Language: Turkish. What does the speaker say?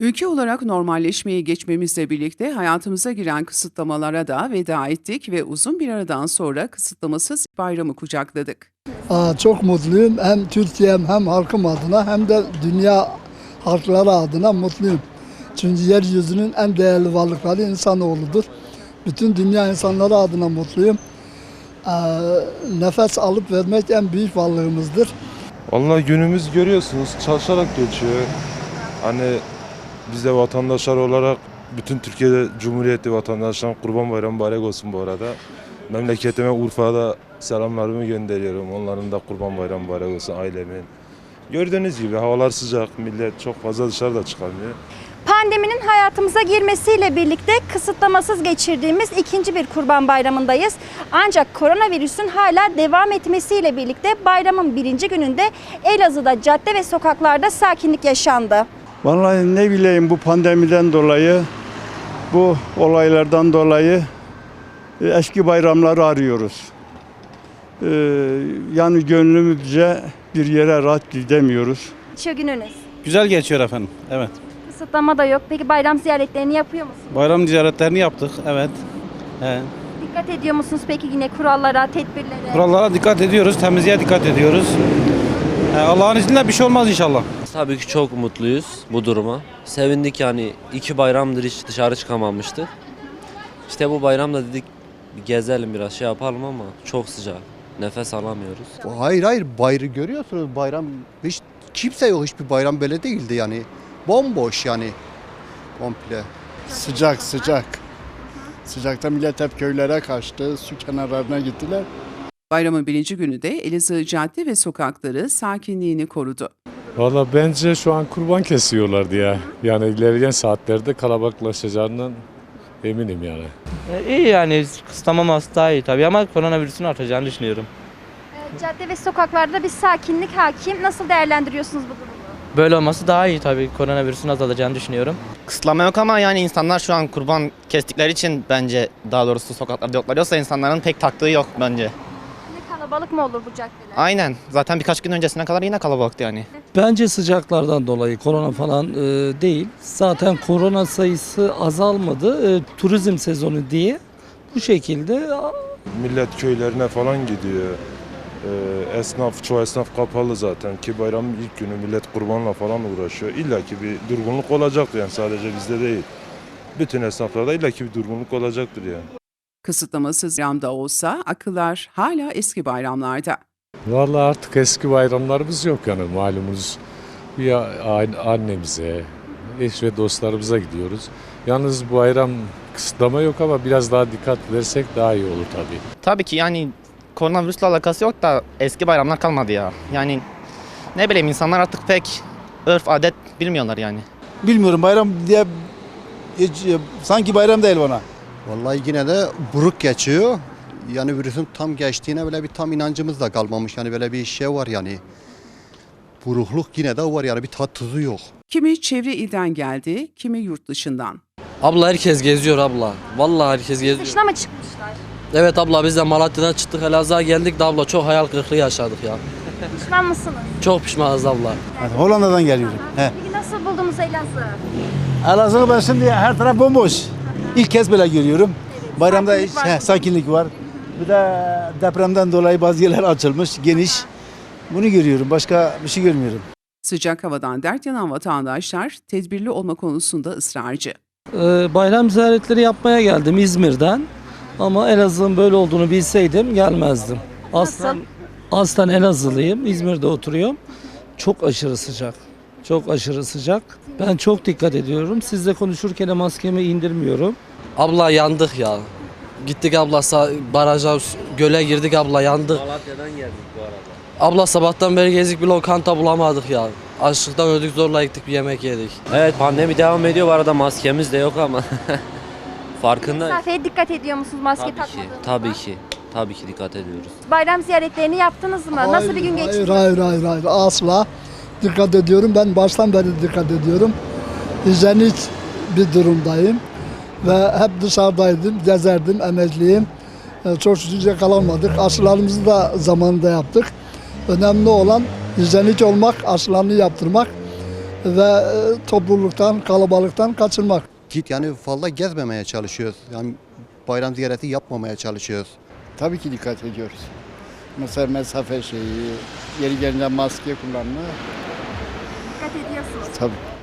Ülke olarak normalleşmeye geçmemizle birlikte hayatımıza giren kısıtlamalara da veda ettik ve uzun bir aradan sonra kısıtlamasız bayramı kucakladık. Aa, çok mutluyum. Hem Türkiye'm hem halkım adına hem de dünya halkları adına mutluyum. Çünkü yeryüzünün en değerli varlıkları insanoğludur. Bütün dünya insanları adına mutluyum. Aa, nefes alıp vermek en büyük varlığımızdır. Vallahi günümüz görüyorsunuz çalışarak geçiyor. Hani biz de vatandaşlar olarak bütün Türkiye'de Cumhuriyeti vatandaşlarına Kurban Bayramı mübarek olsun bu arada. Memleketime Urfa'da selamlarımı gönderiyorum. Onların da Kurban Bayramı mübarek olsun ailemin. Gördüğünüz gibi havalar sıcak, millet çok fazla dışarıda çıkamıyor. Pandeminin hayatımıza girmesiyle birlikte kısıtlamasız geçirdiğimiz ikinci bir kurban bayramındayız. Ancak koronavirüsün hala devam etmesiyle birlikte bayramın birinci gününde Elazığ'da cadde ve sokaklarda sakinlik yaşandı. Vallahi ne bileyim bu pandemiden dolayı, bu olaylardan dolayı e, eski bayramları arıyoruz. Ee, yani gönlümüzce bir yere rahat gidemiyoruz. Şu gününüz. Güzel geçiyor efendim. Evet. Kısıtlama da yok. Peki bayram ziyaretlerini yapıyor musunuz? Bayram ziyaretlerini yaptık. Evet. Evet. Dikkat ediyor musunuz peki yine kurallara, tedbirlere? Kurallara dikkat ediyoruz. Temizliğe dikkat ediyoruz. Ee, Allah'ın izniyle bir şey olmaz inşallah. Tabii ki çok mutluyuz bu duruma. Sevindik yani iki bayramdır hiç dışarı çıkamamıştık. İşte bu bayramda dedik gezelim biraz şey yapalım ama çok sıcak. Nefes alamıyoruz. Hayır hayır bayrı görüyorsunuz bayram hiç kimse yok hiçbir bayram böyle değildi yani. Bomboş yani komple. Sıcak sıcak. Sıcakta millet hep köylere kaçtı, su kenarlarına gittiler. Bayramın birinci günü de Elazığ cadde ve sokakları sakinliğini korudu. Valla bence şu an kurban kesiyorlardı ya. Yani ilerleyen saatlerde kalabalıklaşacağından eminim yani. İyi yani kısıtlamaması daha iyi tabii ama koronavirüsün artacağını düşünüyorum. Ee, Cadde ve sokaklarda bir sakinlik hakim. Nasıl değerlendiriyorsunuz bu durumu? Böyle olması daha iyi tabii koronavirüsün azalacağını düşünüyorum. Kısıtlama yok ama yani insanlar şu an kurban kestikleri için bence daha doğrusu sokaklarda yoklar. Yoksa insanların pek taktığı yok bence. Kalabalık mı olur bu caddeler? Aynen. Zaten birkaç gün öncesine kadar yine kalabalıktı yani. Bence sıcaklardan dolayı korona falan e, değil. Zaten korona sayısı azalmadı. E, turizm sezonu diye bu şekilde Millet köylerine falan gidiyor. Ee, esnaf, çoğu esnaf kapalı zaten ki bayramın ilk günü millet kurbanla falan uğraşıyor. İlla ki bir durgunluk olacaktır yani sadece bizde değil. Bütün esnaflarda illa ki bir durgunluk olacaktır yani. Kısıtlamasız bayramda olsa akıllar hala eski bayramlarda. Valla artık eski bayramlarımız yok yani malumunuz. Ya annemize, eş ve dostlarımıza gidiyoruz. Yalnız bu bayram kısıtlama yok ama biraz daha dikkat edersek daha iyi olur tabii. Tabii ki yani koronavirüsle alakası yok da eski bayramlar kalmadı ya. Yani ne bileyim insanlar artık pek örf adet bilmiyorlar yani. Bilmiyorum bayram diye hiç, sanki bayram değil bana. Vallahi yine de buruk geçiyor. Yani virüsün tam geçtiğine böyle bir tam inancımız da kalmamış. Yani böyle bir şey var yani. Burukluk yine de var yani bir tat tuzu yok. Kimi çevre ilden geldi, kimi yurt dışından. Abla herkes geziyor abla. Vallahi herkes geziyor. Dışına mı çıkmışlar? Evet abla biz de Malatya'dan çıktık Elazığ'a geldik de abla çok hayal kırıklığı yaşadık ya. Pişman mısınız? Çok pişmanız abla. Hollanda'dan geliyorum. He. Peki nasıl buldunuz Elazığ? Elazığ ben şimdi her taraf bomboş. İlk kez böyle görüyorum. Bayramda sakinlik var. he, sakinlik var. Bir de depremden dolayı bazı yerler açılmış, geniş. Bunu görüyorum. Başka bir şey görmüyorum. Sıcak havadan dert yanan vatandaşlar tedbirli olma konusunda ısrarcı. e, bayram ziyaretleri yapmaya geldim İzmir'den. Ama Elazığ'ın böyle olduğunu bilseydim gelmezdim. Aslen, aslen Elazığlıyım. İzmir'de oturuyorum. Çok aşırı sıcak. Çok aşırı sıcak. Ben çok dikkat ediyorum. Sizle konuşurken de maskemi indirmiyorum. Abla yandık ya. Gittik abla baraja, göle girdik abla yandık. Malatya'dan geldik bu arada. Abla sabahtan beri gezdik bir lokanta bulamadık ya. Açlıktan öldük zorla gittik bir yemek yedik. Evet pandemi devam ediyor bu arada maskemiz de yok ama. Farkındayız. Mesafeye dikkat ediyor musunuz maske Tabii ki, takmadığınızda? tabii ki. Tabii ki dikkat ediyoruz. Bayram ziyaretlerini yaptınız mı? Nasıl bir gün Hayır, geçirdiniz? Hayır hayır hayır asla dikkat ediyorum. Ben baştan beri dikkat ediyorum. Hijyenik bir durumdayım. Ve hep dışarıdaydım, gezerdim, emekliyim. Ee, Çok şükür yakalanmadık. Aşılarımızı da zamanında yaptık. Önemli olan hijyenik olmak, aşılarını yaptırmak. ve e, topluluktan, kalabalıktan kaçınmak. Git yani fazla gezmemeye çalışıyoruz. Yani bayram ziyareti yapmamaya çalışıyoruz. Tabii ki dikkat ediyoruz. Mesela mesafe şeyi, yeri gelince maske kullanma. Tabii.